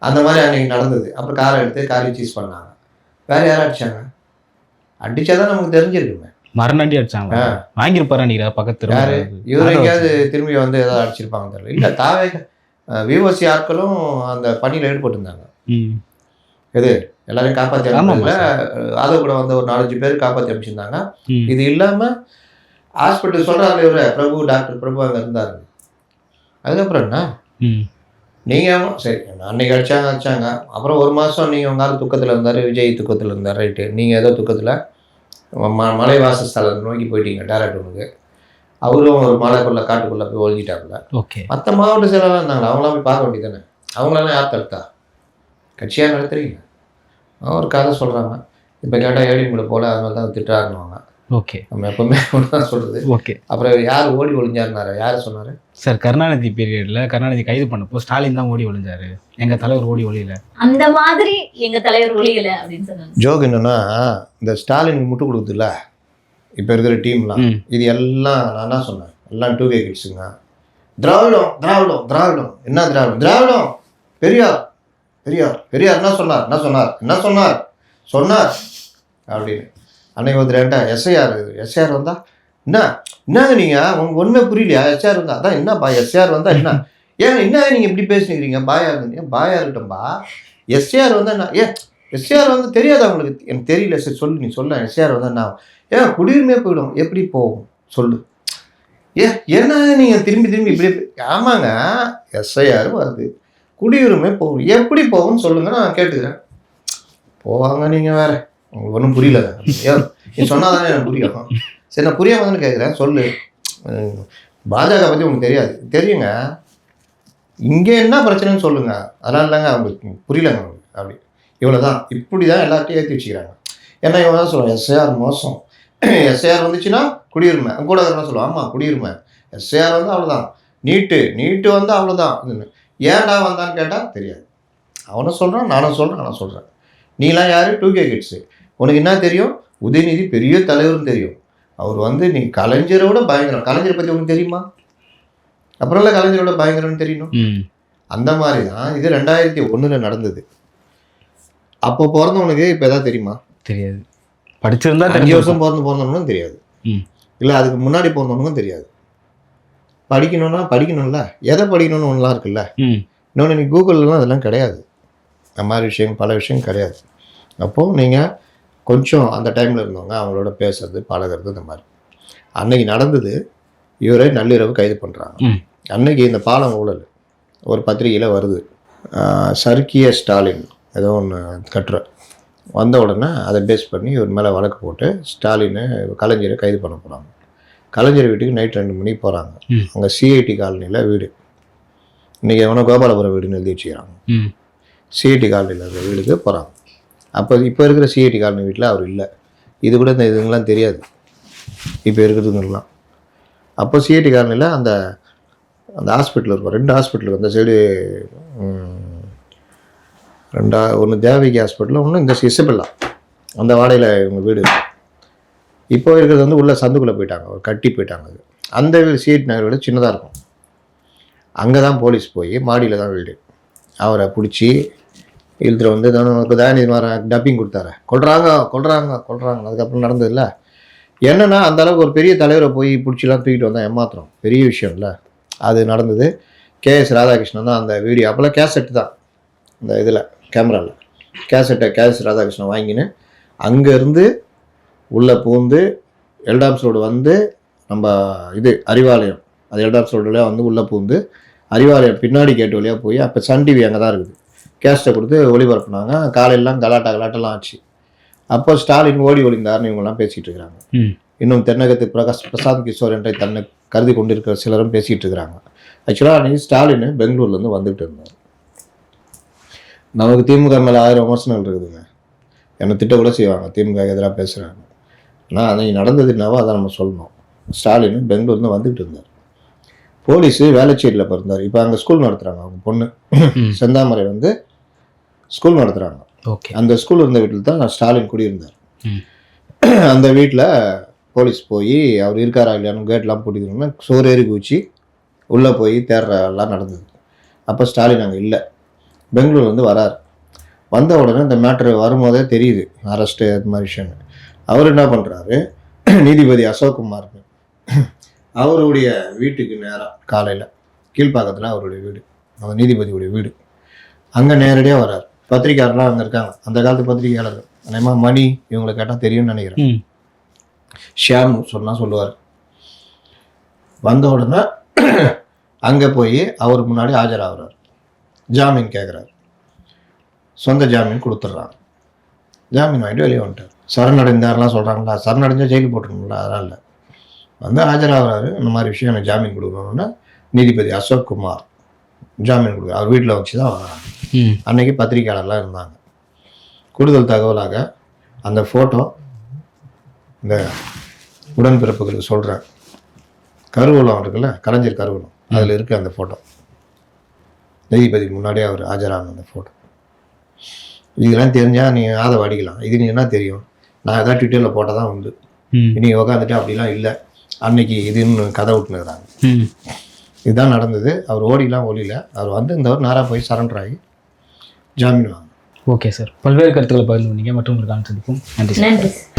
அந்த மாதிரி அன்னைக்கு நடந்தது. அப்புறம் காரை எடுத்து காரை சீஸ் பண்ணாங்க. வேற யாரும் அடிச்சாங்க? அடிச்சாதான் நமக்கு தெரிஞ்சிருக்குமே. மரணடி அடிச்சாங்க. வாங்கியிருப்பாரா நீங்க பக்கத்து யாரு? இவர் எங்கேயாவது திரும்பி வந்து ஏதாவது அடிச்சிருப்பாங்க தெரியல. இல்லை தாவே விஓசி ஆட்களும் அந்த பணியில் ஈடுபட்டிருந்தாங்க. ம். எல்லாரையும் காப்பாற்றி அதை கூட வந்து ஒரு நாலஞ்சு பேர் காப்பாற்றி அனுப்பிச்சிருந்தாங்க. இது இல்லாமல் ஹாஸ்பிட்டல் சொல்கிறாரு இவரு பிரபு டாக்டர் பிரபு அங்கே இருந்தார். அதுக்கப்புறம் என்ன? ம். நீங்கள் சரி அன்னைக்கு அடிச்சாங்க அடிச்சாங்க. அப்புறம் ஒரு மாதம் நீங்கள் உங்க ஆள் துக்கத்தில் இருந்தார் விஜய் துக்கத்தில் இருந்தார் ரைட்டு நீங்கள் ஏதோ துக்கத்தில் ம மலை வாசஸ்தலம் நோக்கி போயிட்டீங்க டேரக்டருக்கு அவரும் ஒரு மலைக்குள்ளே காட்டுக்குள்ளே போய் ஒழிஞ்சிட்டாப்புல ஓகே மற்ற மாவட்ட செயலாளர் இருந்தாங்களா? அவங்களாம் போய் பார்க்க வேண்டியதானே அவங்களாம் யார் தடுத்தா? கட்சியாக நடத்துறீங்க? ஒரு கதை சொல்கிறாங்க இப்போ கேட்டால் ஏடிமுறை போல அதனால தான் திட்டாருன்னு ஓகே. நம்ம எப்பவுமே ஒன்று தான் சொல்கிறது ஓகே. அப்புறம் யார் ஓடி ஒளிஞ்சாருனாரு? யார் சொன்னார்? சார் கருணாநிதி பீரியட்ல கருணாநிதி கைது பண்ணப்போ ஸ்டாலின் தான் ஓடி ஒளிஞ்சாரு. எங்க தலைவர் ஓடி ஒளியல. அந்த மாதிரி எங்க தலைவர் ஒளியல அப்படின்னு சொன்னாங்க. ஜோக் என்னன்னா இந்த ஸ்டாலினுக்கு முட்டு கொடுக்குதுல்ல? இப்போ இருக்கிற டீம்லாம். இது எல்லாம் நான் என்ன சொன்னேன்? எல்லாம் டூ கே கிட்ஸுங்க திராவிடம் திராவிடம் திராவிடம். என்ன திராவிடம்? திராவிடம்! பெரியார். பெரியார். பெரியார் என்ன சொன்னார்? என்ன சொன்னார்? என்ன சொன்னார்? சொன்னார். அப்படின்னு. அன்னைக்கு வந்து ஏன்டா எஸ்ஐஆர் எஸ்ஐஆர் வந்தா என்ன? என்ன நீங்கள் உங்களுக்கு ஒன்றுமே புரியலையா? எஸ்ஆர் வந்தா? அதான் என்னப்பா எஸ்ஆர் வந்தா என்ன? ஏன் என்ன நீங்கள் இப்படி பேசுனீங்க பாயா இருந்தீங்க பாயா இருக்கட்டும்பா எஸ்ஆர் வந்தா என்ன? ஏன் எஸ்ஆர் வந்து தெரியாதா உங்களுக்கு? எனக்கு தெரியல சரி சொல்லு நீ சொல்ல. எஸ்ஆர் வந்தால் என்ன ஏன் குடியுரிமையே போயிடும். எப்படி போகும்? சொல்லு. ஏ என்ன நீங்கள் திரும்பி திரும்பி இப்படி ஆமாங்க எஸ்ஐஆர் வருது. குடியுரிமை போகும். எப்படி போகும்னு சொல்லுங்க நான் கேட்டுக்கிறேன். போவாங்க நீங்கள் வேற. உங்களுக்கு ஒன்றும் புரியல. ஏன் நீ சொன்னால் தானே எனக்கு புரியும். சரி நான் புரியாமல் தானே கேட்குறேன் சொல்லு. பாஜக பற்றி உங்களுக்கு தெரியாது. தெரியுங்க. இங்கே என்ன பிரச்சனைன்னு சொல்லுங்க. அதெல்லாம் இல்லைங்க. அவங்களுக்கு புரியலங்க அவங்களுக்கு அப்படி. இவ்வளோ தான் இப்படி தான் எல்லாத்தையும் ஏற்றி வச்சுக்கிறாங்க. ஏன்னா இவங்க தான் சொல்லுவாங்க எஸ்ஏஆர் மோசம். எஸ்ஏஆர் வந்துச்சுன்னா குடியுரிமை. அவங்க கூட என்ன சொல்லுவாங்க ஆமாம் குடியுரிமை. எஸ்ஏஆர் வந்து அவ்வளோதான் நீட்டு. நீட்டு வந்து அவ்வளோதான் ஏன்டா வந்தான்னு கேட்டால் தெரியாது. அவனும் சொல்கிறான் நானும் சொல்கிறேன் நான் சொல்கிறேன் நீலாம் யார்? டூ கே கிட்ஸு உனக்கு என்ன தெரியும்? உதயநிதி பெரிய தலைவர்னு தெரியும். அவர் வந்து நீ கலைஞரை விட பயங்கரம். கலைஞரை பற்றி உனக்கு தெரியுமா? அப்புறம்ல கலைஞரோட பயங்கரம்னு தெரியணும் அந்த மாதிரி தான் இது ரெண்டாயிரத்தி ஒன்றில் நடந்தது. அப்போ பிறந்தவனுக்கு இப்போ எதாவது தெரியுமா? தெரியாது. படிச்சிருந்தா அஞ்சு வருஷம் பிறந்து பிறந்தவனுக்கும் தெரியாது. இல்லை அதுக்கு முன்னாடி பிறந்தவனுக்கும் தெரியாது. படிக்கணும்னா படிக்கணும்ல. எதை படிக்கணும்னு ஒன்றுலாம் இருக்குல்ல. இன்னொன்று நீ கூகுள்லாம் அதெல்லாம் கிடையாது. அந்த மாதிரி விஷயம் பல விஷயம் கிடையாது. அப்போது நீங்கள் கொஞ்சம் அந்த டைமில் இருந்தவங்க அவங்களோட பேசுறது பழகுறது இந்த மாதிரி. அன்னைக்கு நடந்தது இவரை நள்ளிரவு கைது பண்ணுறாங்க. அன்னைக்கு இந்த பாலம் ஊழல் ஒரு பத்திரிகையில் வருது. சர்க்கிய ஸ்டாலின் ஏதோ ஒன்று கட்டுற. வந்த உடனே அதை பேஸ் பண்ணி இவர் மேலே வழக்கு போட்டு ஸ்டாலினை கலைஞரை கைது பண்ண போகிறாங்க கலைஞர் வீட்டுக்கு நைட் ரெண்டு மணிக்கு போகிறாங்க. அங்கே சிஐடி காலனியில் வீடு. இன்றைக்கி எவனோ கோபாலபுரம் வீடுன்னு எழுதி வச்சுக்கிறாங்க. சிஐடி காலனியில் வீடுக்கு போகிறாங்க அப்போ இப்போ இருக்கிற சிஐடி காலனி வீட்டில் அவர் இல்லை. இது கூட இந்த இதுங்கெல்லாம் தெரியாது. இப்போ இருக்கிறதுங்கெல்லாம் அப்போ சிஐடி காலனியில் அந்த அந்த ஹாஸ்பிட்டல் இருக்கும். ரெண்டு ஹாஸ்பிட்டல் அந்த சைடு ரெண்டா ஒன்று தேவகி ஹாஸ்பிட்டல் ஒன்று இந்த இசபெல்லா அந்த வாடையில் இவங்க வீடு இருக்கு. இப்போ இருக்கிறது வந்து உள்ளே சந்துக்குள்ளே போயிட்டாங்க. ஒரு கட்டி போயிட்டாங்க அது. அந்த வீடு சிஐடி நகர் வீடு சின்னதாக இருக்கும். அங்கே தான் போலீஸ் போய் மாடியில் தான் வீடு. அவரை பிடிச்சி இழுத்துட்டு வந்து உனக்கு தான் இது மாதிரி டப்பிங் கொடுத்தாரு. கொள்றாங்க கொள்றாங்க கொள்றாங்க அதுக்கப்புறம் நடந்ததில்லை. என்னென்னா அந்த அளவுக்கு ஒரு பெரிய தலைவரை போய் பிடிச்சிலாம் தூக்கிட்டு வந்தால் ஏமாத்திரம் பெரிய விஷயம் இல்லை. அது நடந்தது. கேஎஸ் ராதாகிருஷ்ணன் தான் அந்த வீடியோ. அப்போல்லாம் கேசட் தான். இந்த இதில் கேமராவில் கேசட்டை கேஎஸ் ராதாகிருஷ்ணன் வாங்கின்னு. அங்கேருந்து உள்ளே பூந்து எல்டாம்ஸ் ரோடு வந்து நம்ம இது அறிவாலயம். அது எல்டாம்ஸ் ரோடுல வந்து உள்ளே பூந்து அறிவாலயம் பின்னாடி கேட்டு வழியாக போய் அப்போ சன் டிவி அங்கே தான் இருக்குது. கேஸ்ட்டை கொடுத்து ஒளிபரப்புனாங்க. காலையெல்லாம் கலாட்டா கலாட்டெல்லாம் ஆச்சு. அப்போ ஸ்டாலின் ஓடி ஒளிந்தார்னு இவங்கெல்லாம் பேசிகிட்டு இருக்கிறாங்க இன்னும் தென்னகத்து பிரகாஷ் பிரசாந்த் கிஷோர் என்ற தன்னை கருதி கொண்டிருக்கிற சிலரும் பேசிகிட்டு இருக்கிறாங்க ஆக்சுவலாக அன்றைக்கி ஸ்டாலின் பெங்களூர்லேருந்து வந்துட்டு இருந்தார். நமக்கு திமுக மேலே ஆயிரம் விமர்சனங்கள் இருக்குதுங்க. என்னை திட்ட கூட செய்வாங்க. திமுக எதிராக பேசுகிறாங்க ஆனால் அன்னைக்கு நடந்தது என்னவோ அதை நம்ம சொல்லணும். ஸ்டாலின் பெங்களூர்லேருந்து வந்துட்டு இருந்தார். போலீஸு வேளச்சேரியில் பிறந்தார். இப்போ அங்கே ஸ்கூல் நடத்துகிறாங்க அவங்க பொண்ணு. செந்தாமரை வந்து ஸ்கூல் நடத்துகிறாங்க ஓகே. அந்த ஸ்கூல் இருந்த வீட்டில் தான் ஸ்டாலின் குடியிருந்தார். *clears throat* அந்த வீட்டில் போலீஸ் போய் அவர் இருக்காரா இல்லையான்னு கேட்லாம் பூட்டிக்கணும்னா சோறேறி குச்சி உள்ளே போய் தேடுற எல்லாம் நடந்தது. அப்போ ஸ்டாலின் அங்கே இல்லை. பெங்களூர் வந்து வரார். வந்த உடனே இந்த மேட்ரு வரும்போதே தெரியுது அரெஸ்ட்டு அது மாதிரி விஷயங்கள். அவர் என்ன பண்ணுறாரு *clears throat* நீதிபதி அசோக்குமார் *clears throat* அவருடைய வீட்டுக்கு நேராக காலையில் கீழ்ப்பாக்கத்தில் அவருடைய வீடு. அந்த நீதிபதியுடைய வீடு. அங்கே நேரடியாக வரார். பத்திரிக்கையாளர்லாம் அங்கே இருக்காங்க அந்த காலத்து பத்திரிகையாளர்கள். அநேகமாக மணி இவங்களை கேட்டால் தெரியும்னு நினைக்கிறேன். ஷியாம் சொன்னால் சொல்லுவார். வந்த உடனே அங்கே போய் அவருக்கு முன்னாடி ஆஜராகிறார். ஜாமீன் கேட்குறாரு சொந்த ஜாமீன் கொடுத்துட்றாங்க. ஜாமீன் வாங்கிட்டு வெளியே வந்துட்டார். சரணடைந்தார்லாம் சொல்கிறாங்களா சரணடைஞ்சால் ஜெயிலுக்கு போட்டுருங்களா அதெல்லாம் இல்லை. வந்து ஆஜராகிறாரு. இந்த மாதிரி விஷயம் எனக்கு ஜாமீன் கொடுக்கணுன்னா நீதிபதி அசோக் குமார் ஜாமீன் கொடுக்குறாரு. அவர் வீட்டில் வச்சு தான் வராங்க. அன்னைக்கு பத்திரிக்கையாளர்லாம் இருந்தாங்க. கூடுதல் தகவலாக அந்த ஃபோட்டோ இந்த உடன்பிறப்புகளுக்கு சொல்கிறேன் கருவூலம் இருக்குல்ல கலைஞர் கருவூலம் அதில் இருக்குது அந்த ஃபோட்டோ நீதிபதி முன்னாடியே அவர் ஆஜரான அந்த ஃபோட்டோ இதெல்லாம் தெரிஞ்சால் நீங்கள் ஆதரவு அடிக்கலாம். இது நீ என்ன தெரியும்? நான் எதாவது ட்விட்டரில் போட்டால் தான் உண்டு. ம். இனி உக்காந்துட்டு அப்படிலாம் இல்லை. அன்னைக்கு இதுன்னு கதை விட்டுனுக்குறாங்க இதுதான் நடந்தது. அவர் ஓடிலாம் ஓடில அவர் வந்து இந்த நேராக போய் சரண்டர் ஆகி ஜாமீன் வாங்க. Okay sir. பல்வேறு கருத்துக்களை பகிர்ந்து பண்ணீங்க. மற்றும் ஒரு காலம் சந்திப்போம் நன்றி சார். நன்றி சார்.